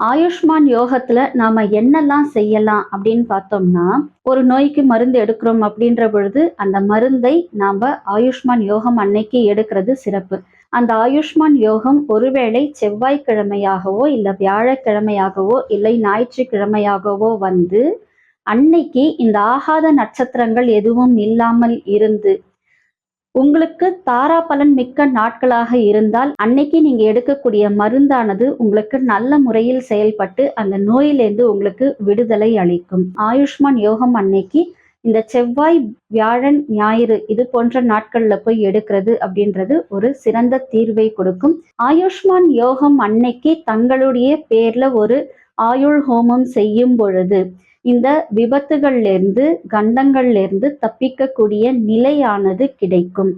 ஆயுஷ்மான் யோகத்துல நாம என்னெல்லாம் செய்யலாம் அப்படின்னு பார்த்தோம்னா ஒரு நோய்க்கு மருந்து எடுக்கிறோம் அப்படின்ற பொழுது அந்த மருந்தை நாம ஆயுஷ்மான் யோகம் அன்னைக்கு எடுக்கிறது சிறப்பு. அந்த ஆயுஷ்மான் யோகம் ஒருவேளை செவ்வாய்க்கிழமையாகவோ இல்லை வியாழக்கிழமையாகவோ இல்லை ஞாயிற்றுக்கிழமையாகவோ வந்து அன்னைக்கு இந்த ஆகாத நட்சத்திரங்கள் எதுவும் இல்லாமல் இருந்து உங்களுக்கு தாரா பலன் மிக்க நாட்களாக இருந்தால் அன்னைக்கு நீங்க எடுக்கக்கூடிய மருந்தானது உங்களுக்கு நல்ல முறையில் செயல்பட்டு அந்த நோயிலிருந்து உங்களுக்கு விடுதலை அளிக்கும். ஆயுஷ்மான் யோகம் அன்னைக்கு இந்த செவ்வாய் வியாழன் ஞாயிறு இது போன்ற நாட்கள்ல போய் எடுக்கிறது அப்படின்றது ஒரு சிறந்த தீர்வை கொடுக்கும். ஆயுஷ்மான் யோகம் அன்னைக்கு தங்களுடைய பேர்ல ஒரு ஆயுள் ஹோமம் செய்யும் பொழுது இந்த விபத்துகள்லேருந்து கண்டங்கள்லேருந்து தப்பிக்கக்கூடிய நிலையானது கிடைக்கும்.